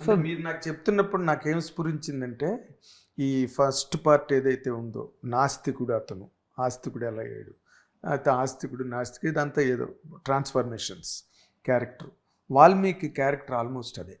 So మీరు నాకు చెప్తున్నప్పుడు నాకేం స్ఫురించిందంటే ఈ ఫస్ట్ పార్ట్ ఏదైతే ఉందో నాస్తికుడు అతను ఆస్తికుడు ఎలా అయ్యాడు అయితే ఆస్తికుడు నాస్తికుడు ఇదంతా ఏదో transformations character Valmiki character almost అదే.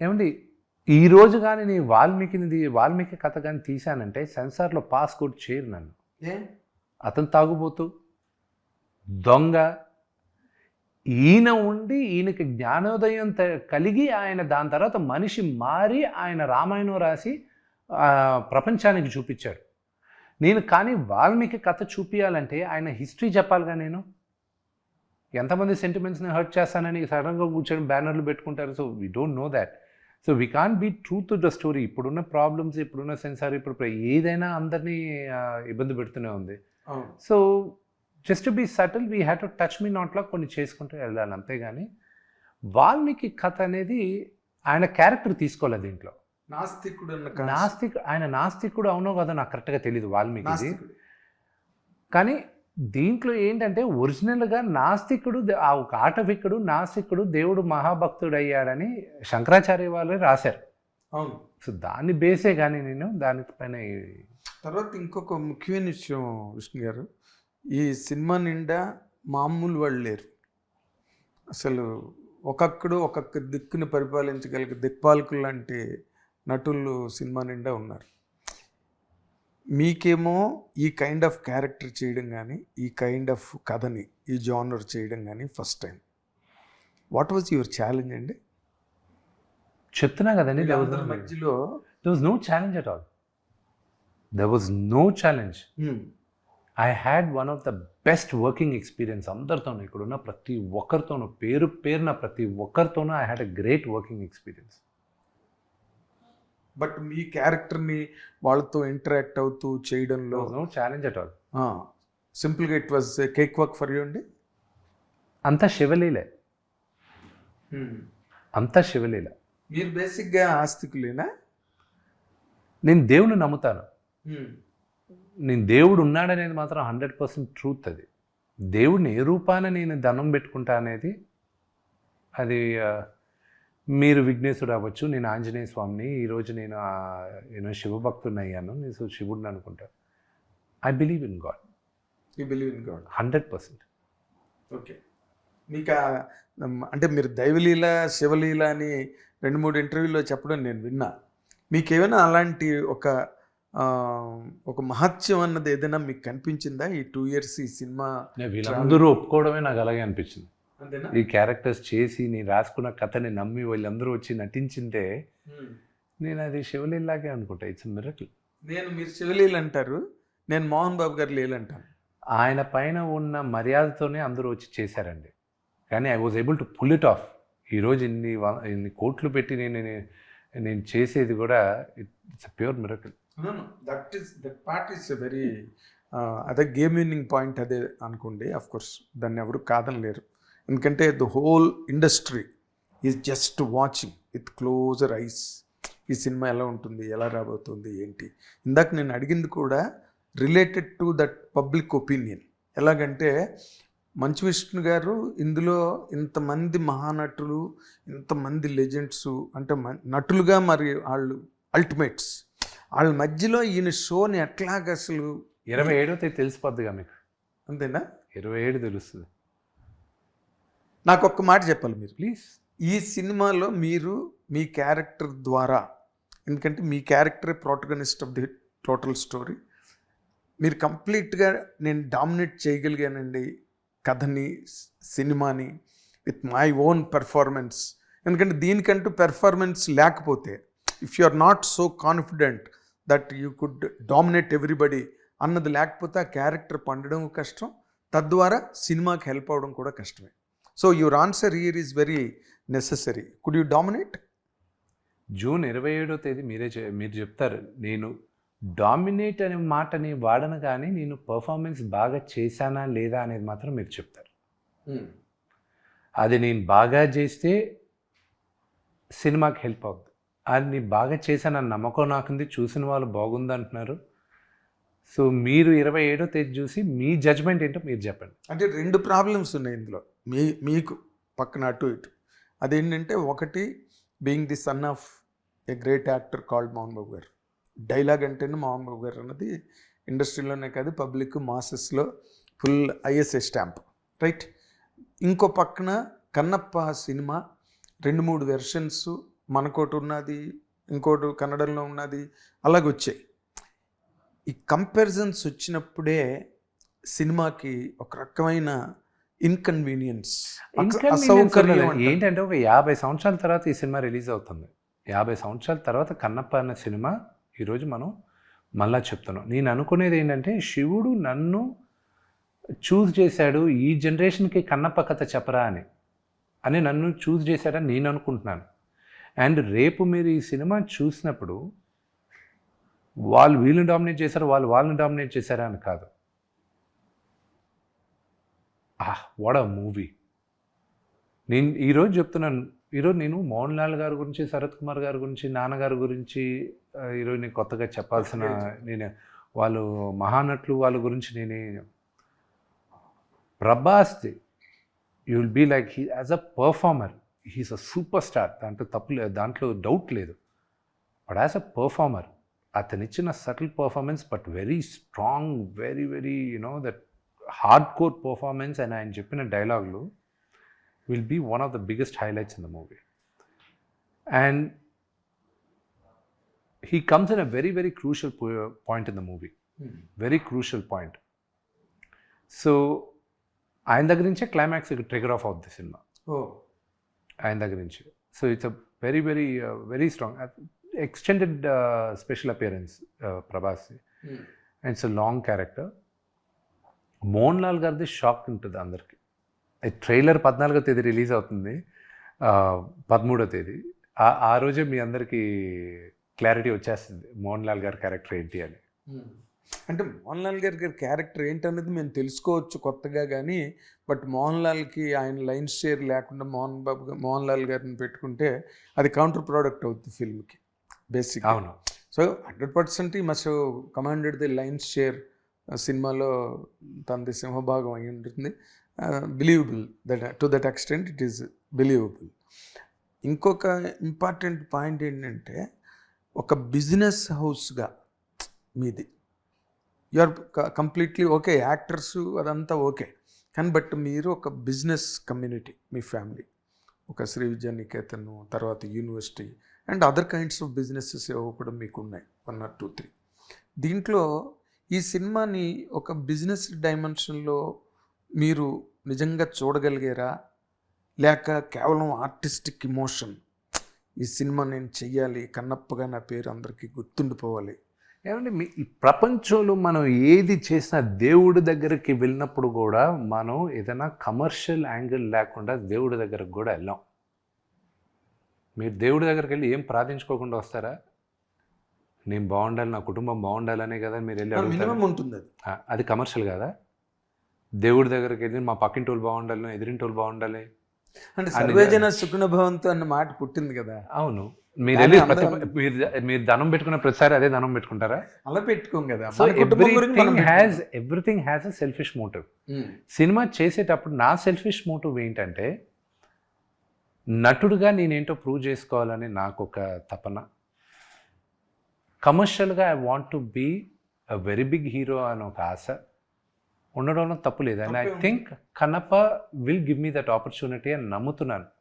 ఏమండి ఈ రోజు కానీ నీ వాల్మీకిని వాల్మీకి కథ కానీ తీశానంటే సెన్సార్లో పాస్ కూడా చేయరు నన్ను. ఏ? అతను తాగుబోతూ దొంగ ఈయన ఉండి ఈయనకి జ్ఞానోదయం త- కలిగి ఆయన దాని తర్వాత మనిషి మారి ఆయన రామాయణం రాసి ప్రపంచానికి చూపించాడు. నేను కానీ వాల్మీకి కథ చూపించాలంటే ఆయన హిస్టరీ చెప్పాలిగా నేను? ఎంతమంది సెంటిమెంట్స్ని హర్ట్ చేస్తానని సడన్గా కూర్చొని బ్యానర్లు పెట్టుకుంటారు. So we don't know that. So we can be truth the story. ఇప్పుడున్న ప్రాబ్లమ్స్ ఇప్పుడున్న సెన్సార్ ఇప్పుడు ఏదైనా అందరినీ ఇబ్బంది పెడుతూనే ఉంది. So just be subtle we have to touch me నాట్లా కొన్ని చేసుకుంటూ వెళ్ళాలి అంతేగాని వాల్మీకి కథ అనేది ఆయన క్యారెక్టర్ తీసుకోలేదు దీంట్లో. నాస్తికుడు. నాస్తిక్ ఆయన నాస్తికుడు అవునో కదా నాకు కరెక్ట్గా తెలియదు వాల్మీకి కానీ దీంట్లో ఏంటంటే ఒరిజినల్గా నాస్తికుడు ఆ ఒక ఆటవికుడు నాస్తికుడు దేవుడు మహాభక్తుడు అయ్యాడని శంకరాచార్య వాళ్ళే రాశారు. అవును. సో దాన్ని బేసే కానీ నేను దానిపైన తర్వాత ఇంకొక ముఖ్యమైన విషయం విష్ణు గారు. ఈ సినిమా నిండా మామూలు వాళ్ళు లేరు. అసలు ఒక్కొక్కడు ఒక్కొక్క దిక్కుని పరిపాలించగలిగే దిక్పాలకులు లాంటి నటులు సినిమా నిండా ఉన్నారు. మీకేమో ఈ కైండ్ ఆఫ్ క్యారెక్టర్ చేయడం కానీ ఈ కైండ్ ఆఫ్ కథని ఈ జానర్ చేయడం కానీ first time. What was your challenge అండి? చెప్తున్నా కదండి మధ్యలో was no challenge at all. There was no challenge. Hmm, I had one of the best working experience అందరితోనూ ఇక్కడున్న ప్రతి ఒక్కరితోనూ పేరు పేరున ప్రతి ఒక్కరితోనూ I had a great working experience but మీ క్యారెక్టర్ని వాళ్ళతో ఇంటరాక్ట్ అవుతూ చేయడంలో ఛాలెంజ్ అట్ ఆల్ సింపుల్గా it was cake work for you అండి? అంతా శివలీలే. అంతా శివలీల. మీరు బేసిక్గా ఆస్తికులేనా? నేను దేవుని నమ్ముతాను. నేను దేవుడు ఉన్నాడనేది మాత్రం హండ్రెడ్ పర్సెంట్ ట్రూత్ అది. దేవుడిని ఏ రూపాన నేను దండం పెట్టుకుంటా అనేది అది మీరు విఘ్నేశ్వరుడు అవ్వచ్చు నేను ఆంజనేయ స్వామిని ఈరోజు నేను నేను శివభక్తుని అయ్యాను నేను శివుడిని అనుకుంటా. I believe in God you believe in God hundred percent. Okay. మీకు అంటే మీరు దైవలీల శివలీల అని రెండు మూడు ఇంటర్వ్యూలో చెప్పడం నేను విన్నా. మీకేమైనా అలాంటి ఒక ఒక మహత్యం అన్నది ఏదైనా మీకు కనిపించిందా? ఈ టూ ఇయర్స్ ఈ సినిమా వీళ్ళందరూ ఒప్పుకోవడమే నాకు అలాగే అనిపించింది. ఈ క్యారెక్టర్స్ చేసి నేను రాసుకున్న కథని నమ్మి వీళ్ళందరూ వచ్చి నటించింటే నేను అది శివలీలాగే అనుకుంటా. ఇట్స్ మిరకల్ నేను మీరు శివలీల అంటారు నేను మోహన్ బాబు గారు లీల అంటాను. ఆయన పైన ఉన్న మర్యాదతోనే అందరూ వచ్చి చేశారండి. కానీ I was able to pull it off ఈరోజు ఇన్ని ఇన్ని కోట్లు పెట్టి నేను నేను- నేను చేసేది కూడా it's pure miracle that is that part is very అదే గేమ్ విన్నింగ్ పాయింట్ అదే అనుకోండి అఫ్ కోర్స్ దాన్ని ఎవరు కాదనలేరు ఎందుకంటే the whole industry is just watching with closer eyes ఈ సినిమా ఎలా ఉంటుంది ఎలా రాబోతుంది ఏంటి? ఇందాక నేను అడిగింది కూడా related to that public opinion ఎలాగంటే మంచు విష్ణు గారు ఇందులో ఇంతమంది మహానటులు ఇంతమంది లెజెండ్స్ అంటే మ- నటులుగా మరి వాళ్ళు అల్టిమేట్స్ వాళ్ళ మధ్యలో ఈయన షోని ఎట్లాగ అసలు ఇరవై ఏడో తేదీ తెలిసిపోద్దిగా మీకు. అంతేనా? ఇరవై ఏడు తెలుస్తుంది. నాకు ఒక్క మాట చెప్పాలి మీరు. ప్లీజ్. ఈ సినిమాలో మీరు మీ క్యారెక్టర్ ద్వారా ఎందుకంటే మీ క్యారెక్టరే protagonist of the total story మీరు కంప్లీట్గా నేను డామినేట్ చేయగలిగానండి కథని సినిమాని విత్ మై ఓన్ పెర్ఫార్మెన్స్. ఎందుకంటే దీనికంటూ పెర్ఫార్మెన్స్ లేకపోతే if you are not so confident that you could dominate everybody అన్నది లేకపోతే ఆ క్యారెక్టర్ పండడం కష్టం. తద్వారా సినిమాకి హెల్ప్ అవడం కూడా కష్టమే. So your answer here is very necessary could you dominate June ఇరవై ఏడో తేదీ మీరే చె- మీరు చెప్తారు. నేను డామినేట్ అనే మాటని వాడను కానీ నేను పర్ఫార్మెన్స్ బాగా చేశానా లేదా అనేది మాత్రం మీరు చెప్తారు. అది నేను బాగా చేస్తే సినిమాకి హెల్ప్ అవుతుంది అది నేను బాగా చేశానన్న నమ్మకం నాకుంది చూసిన వాళ్ళు బాగుంది అంటున్నారు. సో మీరు ఇరవై ఏడో తేదీ చూసి మీ జడ్జ్మెంట్ ఏంటో మీరు చెప్పండి. అంటే రెండు ప్రాబ్లమ్స్ ఉన్నాయి ఇందులో. మీ మీకు పక్కన అటు ఇటు. అదేంటంటే ఒకటి being the son of a great actor called Mohan Babu garu. Dialogue అంటేనే మోహన్ బాబు గారు అన్నది ఇండస్ట్రీలోనే కాదు పబ్లిక్ మాసెస్లో ఫుల్ ఐఎస్ఏ స్టాంప్ రైట్ ఇంకో పక్కన కన్నప్ప సినిమా రెండు మూడు వెర్షన్స్ మనకోటి ఉన్నది ఇంకోటి కన్నడంలో ఉన్నది అలాగ వచ్చాయి ఈ కంపారిజన్స్ వచ్చినప్పుడే సినిమాకి ఒక రకమైన ఇన్కన్వీనియన్స్. ఏంటంటే ఒక యాభై సంవత్సరాల తర్వాత ఈ సినిమా రిలీజ్ అవుతుంది. యాభై సంవత్సరాల తర్వాత కన్నప్ప అన్న సినిమా ఈరోజు మనం మళ్ళా చెప్తున్నాం. నేను అనుకునేది ఏంటంటే శివుడు నన్ను చూస్ చేశాడు ఈ జనరేషన్కి కన్నప్ప కథ చెప్పరా అని. అని నన్ను చూస్ చేశాడని నేను అనుకుంటున్నాను. అండ్ రేపు మీరు ఈ సినిమా చూసినప్పుడు వాళ్ళు వీళ్ళని డామినేట్ చేశారు వాళ్ళు వాళ్ళని డామినేట్ చేశారా అని కాదు. ఆహ్ అ మూవీ నేను ఈరోజు చెప్తున్నాను ఈరోజు నేను మోహన్ లాల్ గారి గురించి శరత్ కుమార్ గారి గురించి నాన్నగారి గురించి ఈరోజు నేను కొత్తగా చెప్పాల్సిన నేను వాళ్ళు మహానటులు వాళ్ళ గురించి నేనే ప్రభాస్ది. You will be like he as a performer he's a super star. దాంట్లో తప్పు లేదు దాంట్లో డౌట్ లేదు. బట్ యాజ్ అ పర్ఫార్మర్ అతను ఇచ్చిన subtle performance but very strong very very you know that hard core performance అని ఆయన చెప్పిన డైలాగులు will be one of the biggest highlights in the movie. And he comes in a very very crucial point in the movie. Very crucial point. So ఆయన దగ్గర నుంచే climax trigger off అవుతుంది సినిమా. ఓ ఆయన దగ్గర నుంచి. So it's a very very very strong extended special appearance Prabhas and it's a long character Mohan Lal గారిది షాక్ ఉంటుంది అందరికి. ట్రైలర్ పద్నాలుగో తేదీ రిలీజ్ అవుతుంది. పదమూడో తేదీ. ఆ- ఆ రోజే మీ అందరికీ క్లారిటీ వచ్చేస్తుంది. మోహన్ లాల్ గారి క్యారెక్టర్ ఏంటి అని. అంటే మోహన్ లాల్ గారి గారి క్యారెక్టర్ ఏంటనేది మేము తెలుసుకోవచ్చు కొత్తగా కానీ బట్ మోహన్ లాల్కి ఆయన లైన్ షేర్ లేకుండా మోహన్ బాబు మోహన్ లాల్ గారిని పెట్టుకుంటే అది కౌంటర్ ప్రోడక్ట్ అవుతుంది ఫిల్మ్కి బేసిక్ అవును. So hundred percent he must commanded the lion share సినిమాలో తనది సింహభాగం అయి ఉంటుంది. Believable that to that extent it is believable ఇంకొక ఇంపార్టెంట్ పాయింట్ ఏంటంటే ఒక బిజినెస్ హౌస్గా మీది you are completely okay actors అదంతా ఓకే కానీ బట్ మీరు ఒక బిజినెస్ కమ్యూనిటీ మీ ఫ్యామిలీ ఒక శ్రీ విద్యానికేతను తర్వాత university and other kinds of businesses ఏవో కూడా మీకు ఉన్నాయి వన్ ఆర్ టూ త్రీ దీంట్లో ఈ సినిమాని ఒక బిజినెస్ డైమెన్షన్లో మీరు నిజంగా చూడగలిగారా? లేక కేవలం ఆర్టిస్టిక్ ఇమోషన్ ఈ సినిమా నేను చెయ్యాలి కన్నప్పగా నా పేరు అందరికీ గుర్తుండిపోవాలి ఏమంటే మీ ఈ ప్రపంచంలో మనం ఏది చేసినా దేవుడి దగ్గరికి వెళ్ళినప్పుడు కూడా మనం ఏదైనా కమర్షియల్ యాంగిల్ లేకుండా దేవుడి దగ్గరకు కూడా వెళ్ళాం. మీరు దేవుడి దగ్గరికి వెళ్ళి ఏం ప్రార్థించుకోకుండా వస్తారా? నేను బాగుండాలి నా కుటుంబం బాగుండాలనే కదా మీరు వెళ్ళి ఉంటుంది అది కమర్షియల్ కాదా? దేవుడి దగ్గరికి వెళ్ళి మా పక్కింటి వాళ్ళు బాగుండాలి ఎదిరింటి వాళ్ళు బాగుండాలి. అంటే సర్వేజన సుగుణభవంతో అన్న మాట పుట్టింది కదా. అవును. మీరు వెళ్ళి మీరు మీరు ధనం పెట్టుకున్న ప్రతిసారి అదే ధనం పెట్టుకుంటారా? అలా పెట్టుకోం కదా. So everything has everything has a selfish motive. Cinema చేసేటప్పుడు నా సెల్ఫిష్ మోటివ్ ఏంటంటే నటుడుగా నేనేంటో ప్రూవ్ చేసుకోవాలని నాకు ఒక తపన. కమర్షియల్గా I want to be a very big hero అని ఒక ఆశ. ఉండడంలో తప్పు లేదు. And I. Think Kannappa will give me that opportunity అని నమ్ముతున్నాను.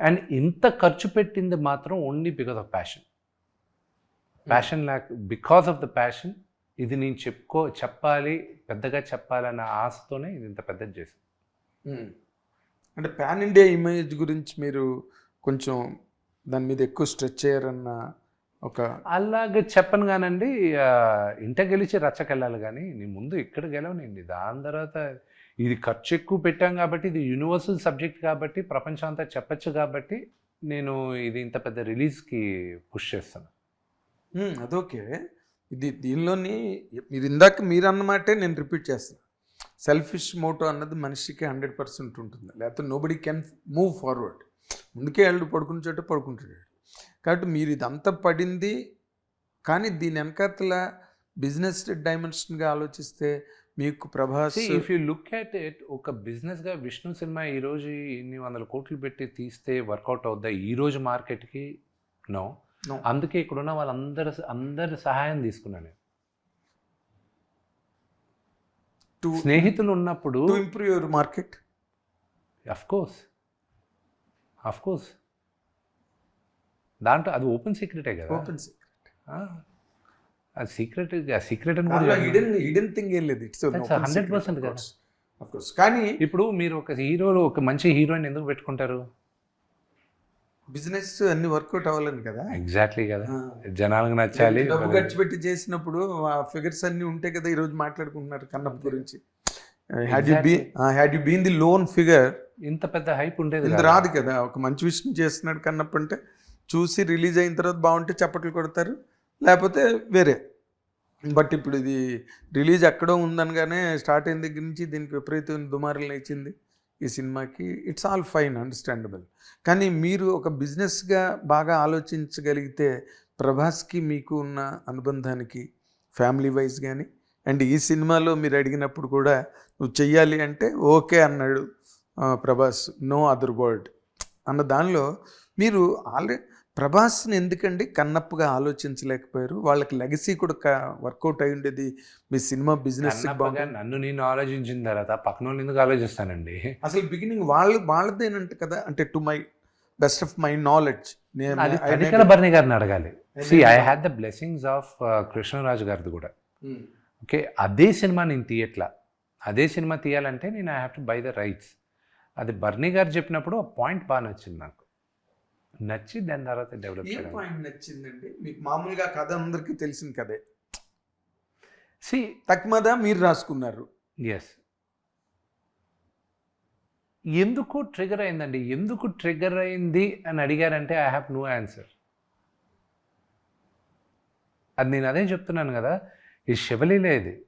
అండ్ ఇంత ఖర్చు పెట్టింది మాత్రం only because of passion passion lock because of the passion ఇది నేను చెప్పుకో చెప్పాలి పెద్దగా చెప్పాలన్న ఆశతోనే ఇది ఇంత పెద్దది చేశాను ఉమ్. అంటే పాన్ ఇండియా ఇమేజ్ గురించి మీరు కొంచెం దాని మీద ఎక్కువ స్ట్రెచ్ అయ్యారన్న ఒక అలాగే చెప్పను కానండి ఇంట గెలిచి రచ్చకెళ్ళాలి కానీ నీ ముందు ఇక్కడ గెలవనండి దాని తర్వాత ఇది ఖర్చు ఎక్కువ పెట్టాం కాబట్టి ఇది యూనివర్సల్ సబ్జెక్ట్ కాబట్టి ప్రపంచం అంతా చెప్పచ్చు కాబట్టి నేను ఇది ఇంత పెద్ద రిలీజ్కి పుష్ చేస్తాను. అదొకే ఇది దీనిలోని మీరు ఇందాక మీరు అన్నమాటే నేను రిపీట్ చేస్తాను సెల్ఫిష్ మోటో అన్నది మనిషికి హండ్రెడ్ పర్సెంట్ ఉంటుంది. లేకపోతే నోబడి కెన్ మూవ్ ఫార్వర్డ్ ముందుకే వాళ్ళు పడుకున్న చోట పడుకుంటాడు. కాబట్టి మీరు ఇదంతా పడింది కానీ దీని వెనకాతల బిజినెస్ డైమెన్షన్గా ఆలోచిస్తే మీకు Prabhas if you look at it ఒక business గా విష్ణు సినిమా ఈ రోజు ఇన్ని వందల కోట్లు పెట్టి తీస్తే వర్కౌట్ అవుద్దా? ఈ రోజు మార్కెట్కి నో. అందుకే ఇక్కడ ఉన్న వాళ్ళందరి అందరి సహాయం తీసుకున్నాను నేను. స్నేహితులు ఉన్నప్పుడు improve your market of course of course దాంట్లో అది ఓపెన్ సీక్రెటే కదా? ఓపెన్ అది secret secret. Hidden hidden thing ఏం లేదు. ఇట్స్ That's a 100% కదా. ఆఫ్ కోర్స్ కానీ ఇప్పుడు మీరు ఒక హీరోలో ఒక మంచి హీరోయిన్ ఎందుకు పెట్టుకుంటారు? బిజినెస్ అన్ని వర్కౌట్ అవ్వాలని కదా. ఎగ్జాక్ట్లీ కదా. జనాలకు నచ్చాలి డబ్బు ఖర్చు పెట్టి చేసినప్పుడు ఆ ఫిగర్స్ అన్ని ఉంటాయి కదా ఈ రోజు మాట్లాడుకుంటున్నారు కన్నప్ప గురించి. Had you be had you been the lone figure ఇంత పెద్ద హైప్ ఉండేది ఇంత. రాదు కదా. ఒక మంచి విషయం చేస్తున్నాడు కన్నప్ప అంటే చూసి రిలీజ్ అయిన తర్వాత బాగుంటే చప్పట్లు కొడతారు. లేకపోతే వేరే. బట్ ఇప్పుడు ఇది రిలీజ్ ఎక్కడో ఉందనగానే స్టార్ట్ అయిన దగ్గర నుంచి దీనికి విపరీతమైన దుమారులు లేచింది ఈ సినిమాకి. ఇట్స్ ఆల్ ఫైన్ అండర్స్టాండబుల్ కానీ మీరు ఒక బిజినెస్గా బాగా ఆలోచించగలిగితే ప్రభాస్కి మీకు ఉన్న అనుబంధానికి ఫ్యామిలీ వైజ్ కానీ అండ్ ఈ సినిమాలో మీరు అడిగినప్పుడు కూడా నువ్వు చెయ్యాలి అంటే ఓకే అన్నాడు ప్రభాస్. నో అదర్ వర్డ్ అన్న దానిలో మీరు ఆల్రెడీ ప్రభాస్ని ఎందుకండి కన్నప్పుగా ఆలోచించలేకపోయారు? వాళ్ళకి లెగసీ కూడా వర్కౌట్ అయి ఉండేది మీ సినిమా బిజినెస్ నన్ను నేను ఆలోచించిన తర్వాత పక్కన వాళ్ళు ఎందుకు ఆలోచిస్తానండి అసలు బిగినింగ్ వాళ్ళు వాళ్ళదేనంట కదా? అంటే to my best of my knowledge. Bharani గారిని అడగాలి. See I had the blessings of Krishnaraju గారిది కూడా. ఓకే అదే సినిమా నేను తీయట్లా. అదే సినిమా తీయాలంటే నేను I have to buy the rights అది బర్నీ గారు చెప్పినప్పుడు ఆ పాయింట్ బాగా నచ్చింది నాకు. నచ్చి దాని తర్వాత డెవలప్ ఏ పాయింట్ నచ్చిందండి? మీకు మామూలుగా కథ అందరికీ తెలిసిన కథే. సి తక్మద మీరు రాసుకున్నారు. ఎస్ ఎందుకు ట్రిగర్ అయిందండి? ఎందుకు ట్రిగర్ అయింది అని అడిగారంటే ఐ హ్యావ్ నో ఆన్సర్ అది నేను అదే చెప్తున్నాను కదా ఈ శివలీల ఇది.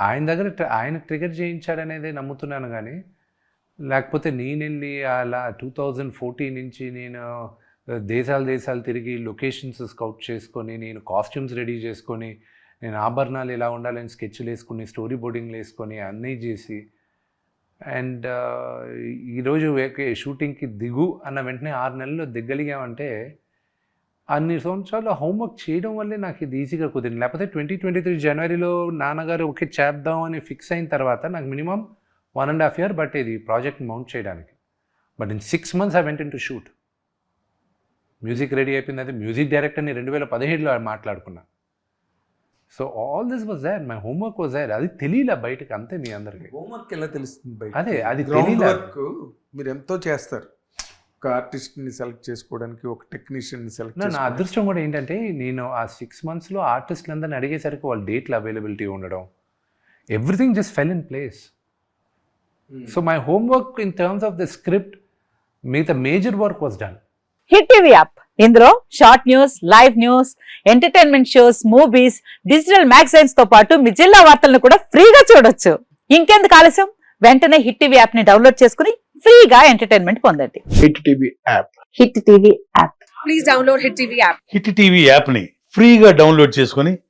ఆయన దగ్గర ఆయన ట్రిగర్ చేయించాడనేది నమ్ముతున్నాను కానీ లేకపోతే నేను వెళ్ళి అలా టూ థౌజండ్ ఫోర్టీన్ నుంచి నేను దేశాలు దేశాలు తిరిగి లొకేషన్స్ స్కౌట్ చేసుకొని నేను కాస్ట్యూమ్స్ రెడీ చేసుకొని నేను ఆభరణాలు ఎలా ఉండాలని స్కెచ్లు వేసుకుని స్టోరీ బోర్డింగ్లు వేసుకొని అన్నీ చేసి అండ్ ఈరోజు షూటింగ్కి దిగు అన్న వెంటనే ఆరు నెలల్లో దిగ్గలిగామంటే అన్ని సంవత్సరాలు హోంవర్క్ చేయడం వల్లే నాకు ఇది ఈజీగా కుదిరింది. లేకపోతే ట్వంటీ ట్వంటీ త్రీ జనవరిలో నాన్నగారు ఓకే చేద్దాం అని ఫిక్స్ అయిన తర్వాత నాకు minimum one and half year పట్టేది ఈ ప్రాజెక్ట్ మౌంట్ చేయడానికి. But in six months I went in to shoot music ready అయిపోయింది. అయితే మ్యూజిక్ డైరెక్టర్ని రెండు వేల పదిహేడులో మాట్లాడుకున్నా. So all this was there my homework was there అది తెలియలే బయటకు అంతే మీ అందరికి. హోంవర్క్ ఎలా తెలుస్తుంది బయట అదే, అది గ్రౌండ్ తెలీదా? వర్క్ మీరు ఎంతో చేస్తారు. ఒక ఆర్టిస్ట్ని సెలెక్ట్ చేసుకోవడానికి ఒక టెక్నీషియన్ని సెలెక్ట్ నా నా అదృష్టం కూడా ఏంటంటే నేను ఆ సిక్స్ మంత్స్లో ఆర్టిస్టులందరిని అడిగేసరికి వాళ్ళ డేట్లు అవైలబిలిటీ ఉండడం. Everything just fell in place so my homework in terms of the script మిగతా major work was done hit TV app ఇందులో short news live news entertainment shows movies digital మ్యాగజైన్స్తో పాటు మీ జిల్లా వార్తలను కూడా ఫ్రీగా చూడొచ్చు. ఇంకెందుకు ఆలస్యం? వెంటనే హిట్ టీవీ యాప్ని డౌన్లోడ్ చేసుకుని ఫ్రీగా ఎంటర్టైన్మెంట్ పొందండి. Hit TV app hit TV app please download Hit TV app. Hit TV యాప్ని ఫ్రీగా డౌన్లోడ్ చేసుకొని